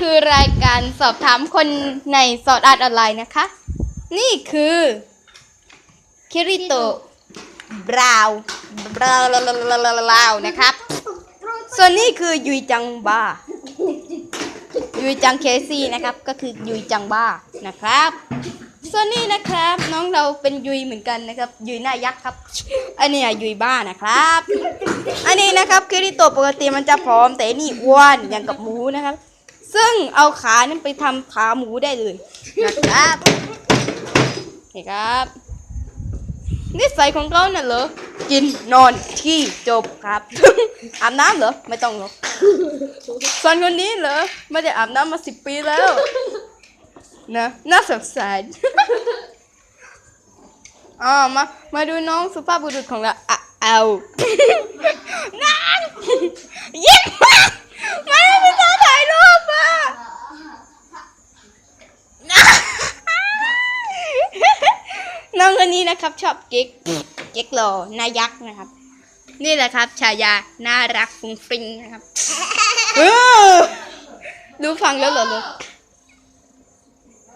คือรายการสอบถามคนในสอดอาร์ตออนไลน์นะคะ นี่คือคิริโตบราวน์บราวน์ลาวนะครับ ส่วนนี้คือยุยจังบ้ายุยจังเคซี่นะครับ ก็คือยุยจังบ้านะครับ ส่วนนี้นะครับน้องเราเป็นยุยเหมือนกันนะครับ ยุยหน้ายักษ์ครับ อันนี้ยุยบ้านะครับ อันนี้นะครับคือที่ตัวปกติมันจะผอมแต่นี่อ้วนอย่างกับหมูนะครับ ซึ่งเอาขานี่ไปทำขาหมูได้เลยนะครับนี่ครับนิสัยของเขาน่ะเหรอ กินนอนที่จบครับ อาบน้ำเหรอ ไม่ต้องหรอกส่วนคนนี้เหรอ ไม่ได้อาบน้ำมาสิบปีแล้ว นะ น่าสงสารอ๋อมา มาดูน้องสุภาพบุรุษของเราอะเอานั่นยิ้มมากมาไม่มีตาถ่ายรูปอะ น้องคนนี้นะครับ ชอบเก๊กเก๊กหล่อหน้ายักษ์นะครับ นี่แหละครับ ฉายาน่ารักฟุ้งฟริ้งนะครับเออดูฟังแล้วเหรอลูก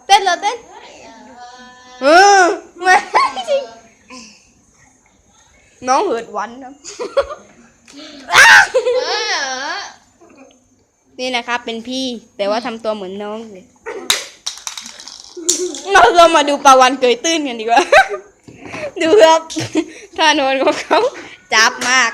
เต้นเหรอเต้นเออไม่จริงน้องเหิดหวันนะนี่นะครับเป็นพี่แต่ว่าทำตัวเหมือนน้องเลย เราเรามาดูปลาวันเกยตื้นกันดีกว่า ดูครับท่านอนของเขาจับมาก